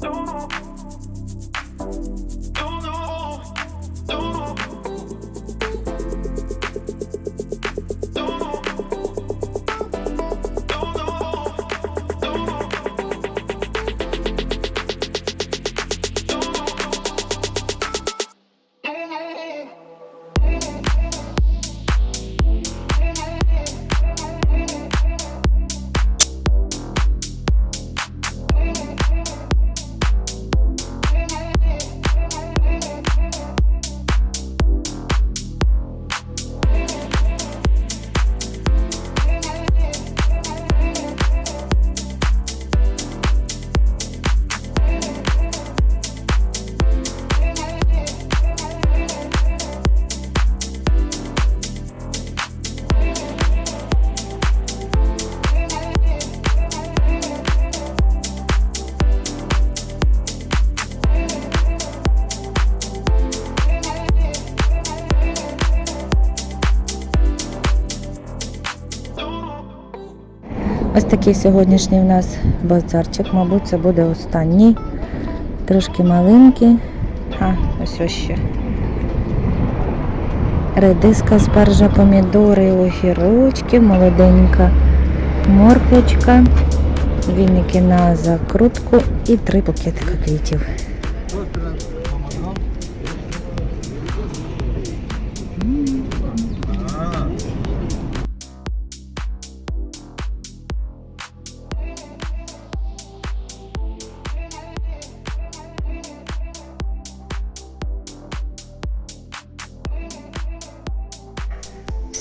Don't. Ось такий сьогоднішній в нас базарчик, мабуть, це буде останній. Трошки маленький. А, ось ось ще. Редиска, спаржа, помідори, огірочки, молоденька морквочка, віники на закрутку і три пакетика квітів.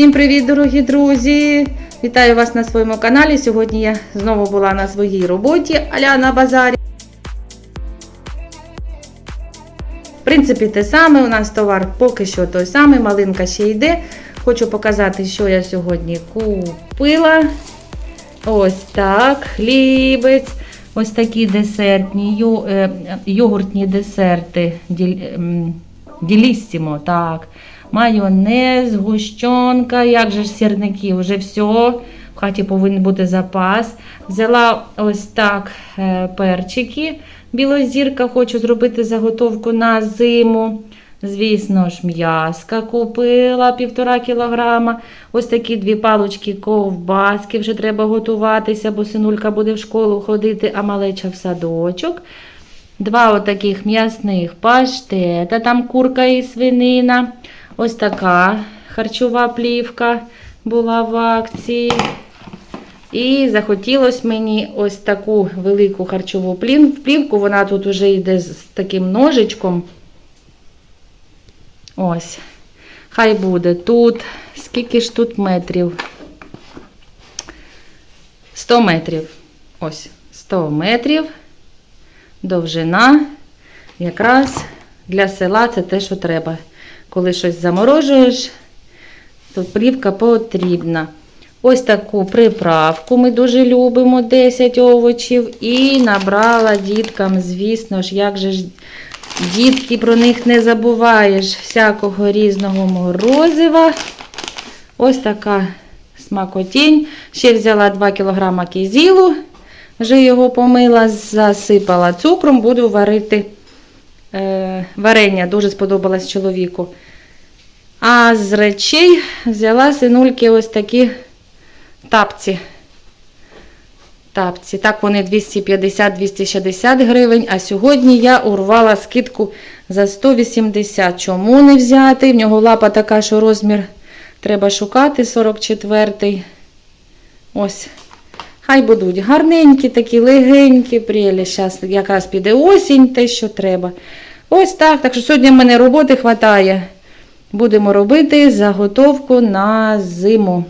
Всім привіт, дорогі друзі! Вітаю вас на своєму каналі. Сьогодні я знову була на своїй роботі аля на базарі. В принципі, те саме. У нас товар поки що той самий, малинка ще йде. Хочу показати, що я сьогодні купила. Ось так, хлібець. Ось такі десертні, е, йогуртні десерти. Ем, Діліссімо, так. Майонез, гущонка, як же ж сірники, вже все. В хаті повинен бути запас. Взяла ось так е, перчики. Білозірка, хочу зробити заготовку на зиму. Звісно ж, м'яска купила півтора кілограма. Ось такі дві палочки ковбаски. Вже треба готуватися, бо синулька буде в школу ходити, а малеча в садочок. Два отаких м'ясних паштета, там курка і свинина. Ось така харчова плівка була в акції. І захотілося мені ось таку велику харчову плівку. Вона тут вже йде з таким ножичком. Ось. Хай буде тут. Скільки ж тут метрів? 100 метрів. Ось, 100 метрів. Довжина. Якраз для села це те, що треба. Коли щось заморожуєш, то плівка потрібна. Ось таку приправку ми дуже любимо 10 овочів. І набрала діткам, звісно ж, як же ж дітки про них не забуваєш, всякого різного морозива. Ось така смакотінь. Ще взяла 2 кг кізілу, вже його помила, засипала цукром, буду варити варення. Дуже сподобалось чоловіку. А з речей взяла синульки ось такі тапці. Тапці. Так, вони 250-260 гривень. А сьогодні я урвала скидку за 180. Чому не взяти? В нього лапа така, що розмір треба шукати 44-й. Ось. Хай будуть гарненькі, такі легенькі, прелі. Зараз якраз піде осінь, те, що треба. Ось так. Так що сьогодні в мене роботи вистачає. Будемо робити заготовку на зиму.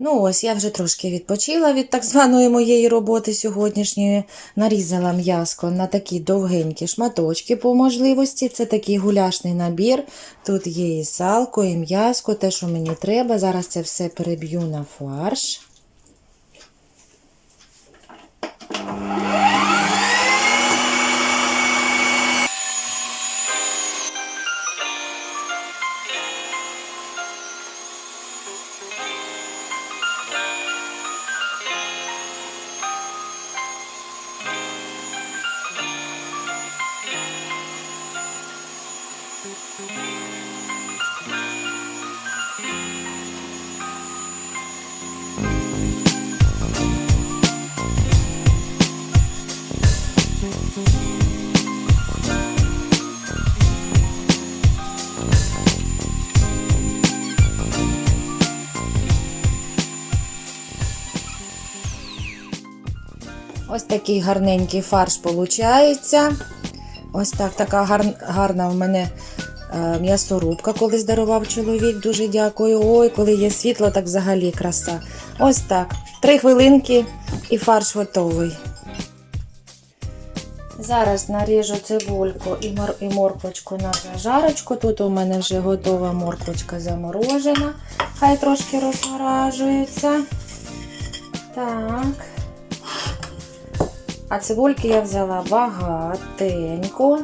Ну ось я вже трошки відпочила від так званої моєї роботи сьогоднішньої. Нарізала м'яско на такі довгенькі шматочки по можливості. Це такий гуляшний набір. Тут є і салко, і м'яско, те, що мені треба. Зараз це все переб'ю на фарш. Ось такий гарненький фарш виходить. Ось так, така гар- гарна в мене е, м'ясорубка, колись дарував чоловік. Дуже дякую. Ой, коли є світло, так взагалі краса. Ось так. Три хвилинки і фарш готовий. Зараз наріжу цибульку і, мор- і морквочку на зажарочку. Тут у мене вже готова морквочка заморожена. Хай трошки розморажується. Так. А цибульки я взяла багатенько.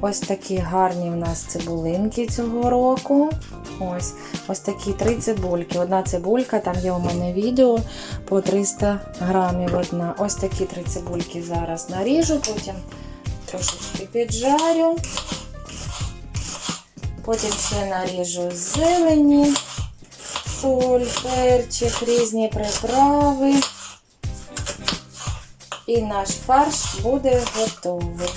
Ось такі гарні в нас цибулинки цього року. Ось ось такі три цибульки. Одна цибулька, там є у мене відео по 300 грамів одна. Ось такі три цибульки зараз наріжу, потім трошечки піджарю. Потім ще наріжу зелені, соль, перчик, різні приправи. І наш фарш буде готовий.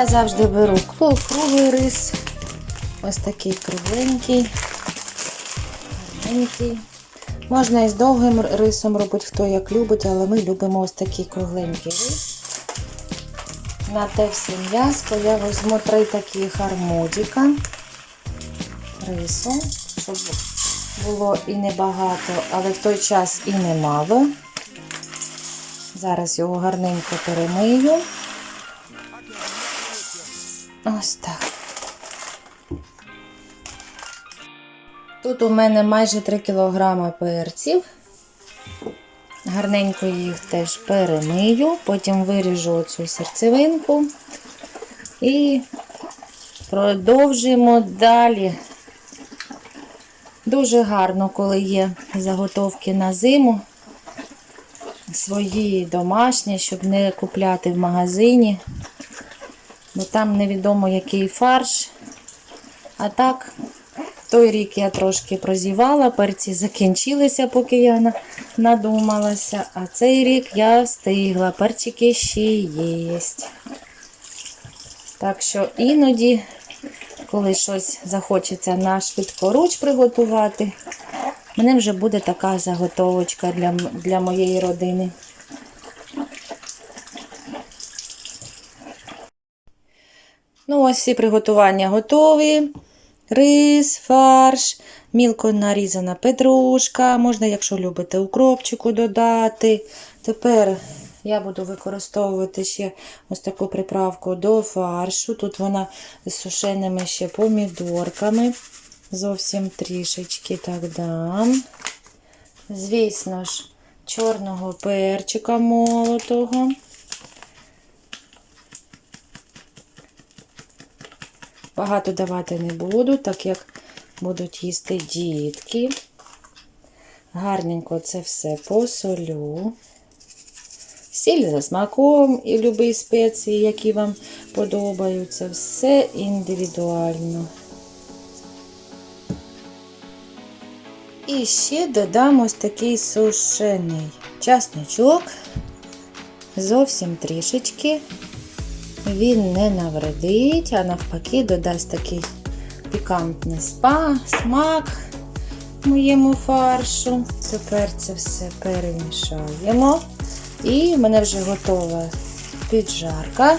Я завжди беру кру- круглий рис. Ось такий кругленький, гарненький. Можна і з довгим рисом робити, хто як любить, але ми любимо ось такий кругленький рис. На те все м'яско я візьму три такі хармодіка рису, щоб було і небагато, але в той час і немало. Зараз його гарненько перемию. Ось так. Тут у мене майже 3 кг перців. Гарненько їх теж перемию, потім виріжу оцю серцевинку і продовжимо далі. Дуже гарно, коли є заготовки на зиму, свої домашні, щоб не купляти в магазині бо там невідомо який фарш. А так, той рік я трошки прозівала, перці закінчилися, поки я надумалася. А цей рік я встигла, перчики ще є. Так що іноді, коли щось захочеться на швидкоруч приготувати, мене вже буде така заготовочка для, для моєї родини. Ну, ось всі приготування готові. Рис, фарш, мілко нарізана петрушка. Можна, якщо любите, укропчику додати. Тепер я буду використовувати ще ось таку приправку до фаршу. Тут вона з сушеними ще помідорками. Зовсім трішечки так дам. Звісно ж, чорного перчика молотого. Багато давати не буду, так як будуть їсти дітки. Гарненько це все посолю. Сіль за смаком і любі спеції, які вам подобаються. Все індивідуально. І ще додам ось такий сушений часничок. Зовсім трішечки. Він не навредить, а навпаки додасть такий пікантний спа, смак моєму фаршу. Тепер це все перемішаємо. І в мене вже готова піджарка.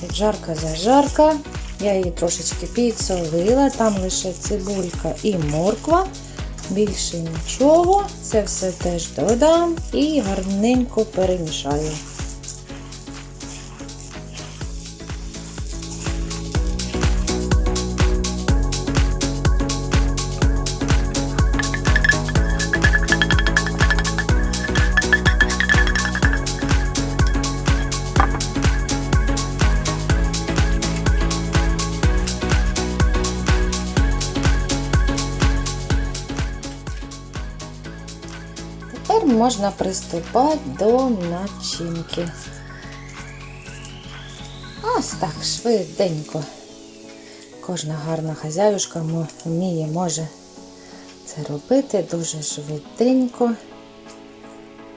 Піджарка зажарка. Я її трошечки підсолила, там лише цибулька і морква. Більше нічого. Це все теж додам і гарненько перемішаю. Можна приступати до начинки. Ось так, швиденько. Кожна гарна хазяюшка вміє, може це робити дуже швиденько.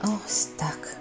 Ось так.